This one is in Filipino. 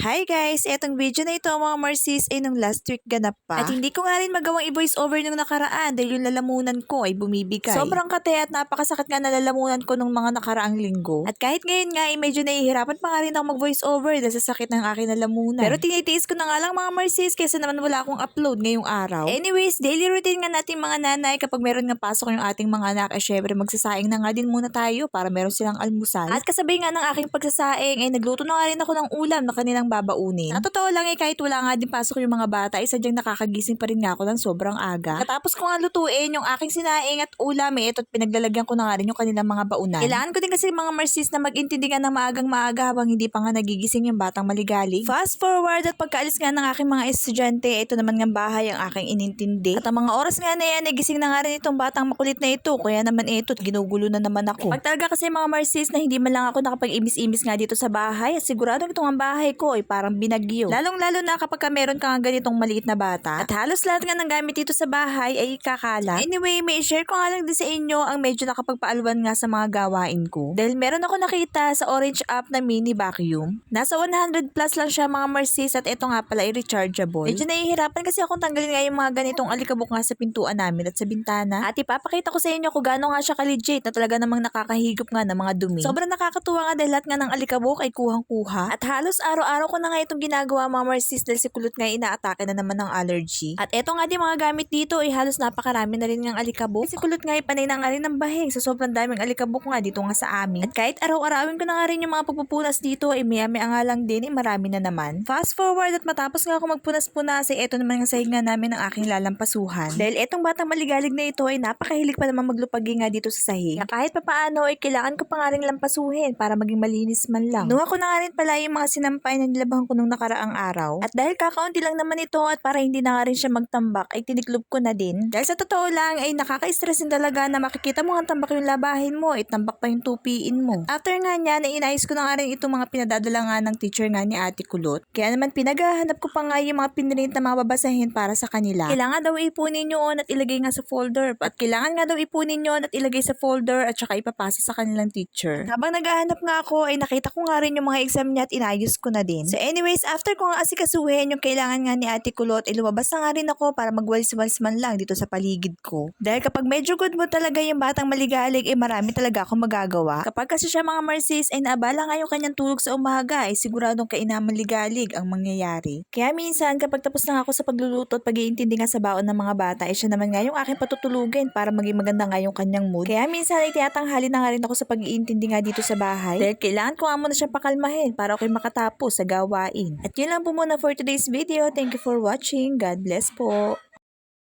Hi guys! Etong video na ito mga Marcis ay nung last week ganap pa. At hindi ko nga rin magawang i-voice over nung nakaraan dahil yung lalamunan ko ay bumibigay. Sobrang kate at napakasakit nga na lalamunan ko nung mga nakaraang linggo. At kahit ngayon nga ay medyo nahihirapan pa nga rin ako mag-voice over dahil sa sakit ng aking lalamunan. Pero tinitiis ko na nga lang mga Marcis kaysa naman wala akong upload ngayong araw. Anyways, daily routine nga natin mga nanay kapag meron nga pasok yung ating mga anak ay syempre magsasaing na nga din muna tayo para meron silang almusal. At kasabay nga ng aking pagsasaing ay nagluto na nga rin ako ng ulam na kanilang babaunin. Sa totoo lang eh, kahit wala nga din pasok yung mga bata, ay sadyang nakakagising pa rin nga ako ng sobrang aga. Katapos ko nga lutuin yung aking sinaing at ulam eh, ito't pinaglalagyan ko na nga rin yung kanilang mga baunan. Kailangan ko din kasi mga marsis na mag-intindi ng maagang maaga habang hindi pa nga nagigising yung batang maligalig. Fast forward at pagkaalis nga ng aking mga estudyante, ito naman nga bahay ang aking inintindi. At ang mga oras nga na yan, nagising na nga rin itong batang makulit na ito. Kaya naman ito, ginugulo na naman ako. Pag talaga kasi mga marsis na hindi man lang ako nakapag-imis-imis nga dito sa bahay, at siguradong itong ang bahay ko ay parang binagyo. Lalong-lalo na kapag ka meron ka nga ganitong maliit na bata. At halos lahat nga ng gamit dito sa bahay ay kakala. Anyway, may share ko nga lang din sa inyo ang medyo nakapagpaalwan nga sa mga gawain ko. Dahil meron ako nakita sa orange app na mini vacuum. Nasa 100 plus lang siya mga Mercedes at ito nga pala ay rechargeable. Medyo nahihirapan kasi akong tanggalin nga yung mga ganitong alikabok nga sa pintuan namin at sa bintana. At ipapakita ko sa inyo kung gaano nga siya ka-legit na talaga namang nakakahigop nga ng mga dumi. Sobrang nakakatuwa nga dahil lahat nga ng alikabok ay kuhang-kuha. At halos araw-araw ko na nga itong ginagawa mga Mercedes dahil si kulot nga inaatake na naman ng allergy. At eto nga din mga gamit dito ay halos napakarami na rin ng alikabok. Si kulot nga ay panay na nga rin ng bahing sa sobrang daming alikabok nga dito nga sa amin. At kahit araw-arawin ko na nga rin yung mga pagpupunas dito ay maya-maya nga lang din ay marami na naman. Fast forward at matapos nga ako magpunas-punas ay eto naman ang sahig nga namin ng aking lalampasuhan. Dahil etong batang maligalig na ito ay napakahilig pa naman maglupagi nga dito sa sahig. Na kahit papaano ay kailangan ko pa nga rin lampasuhin para maging malinis man lang. Nuha ko na nga rin pala yung mga sinampay na nilabahan ko nung nakaraang araw. At dahil kakaunti lang naman ito at para hindi na nga rin siya magtambak ay tiniklop ko na din. Dahil sa totoo lang ay nakaka-stress din talaga na makikita mo nga tambak yung labahin mo, itambak pa yung tupiin mo. After nga niya, nainayos ko na nga rin itong mga pinadadala nga ng teacher nga ni Ate Kulot. Kaya naman pinaghahanap ko pa nga yung mga pinrint na mga babasahin para sa kanila. Kailangan daw ipunin yun at ilagay nga sa folder. At kailangan nga daw ipunin yun at ilagay sa folder at saka ipapasa sa kanilang teacher. At habang naghahanap nga ako ay nakita ko nga rin yung mga exam niya at inayos ko na din. So anyways, after ko nga asikasuhin yung kailangan nga ni Ate Kulot, ay lumabas na nga rin ako para magwalis-walis man lang dito sa paligid ko. Dahil kapag medyo good mo talaga yung batang maligalig, eh marami talaga akong magagawa. Kapag kasi siya mga Marcis ay naabala nga yung kanyang tulog sa umaga, ay siguradong kainaman ligalig ang mangyayari. Kaya minsan kapag tapos na ako sa pagluluto at pag-iintindi nga sa baon ng mga bata, ay siya naman nga yung aking patutulugin para maging maganda nga yung kanyang mood. Kaya minsan ay tinatanghali na nga rin ako sa pag-iintindi nga dito sa bahay. Dahil kailangan ko nga muna siyang pakalmahin para ako'y makatapos sa gawain. At yun lang po muna for today's video. Thank you for watching. God bless po.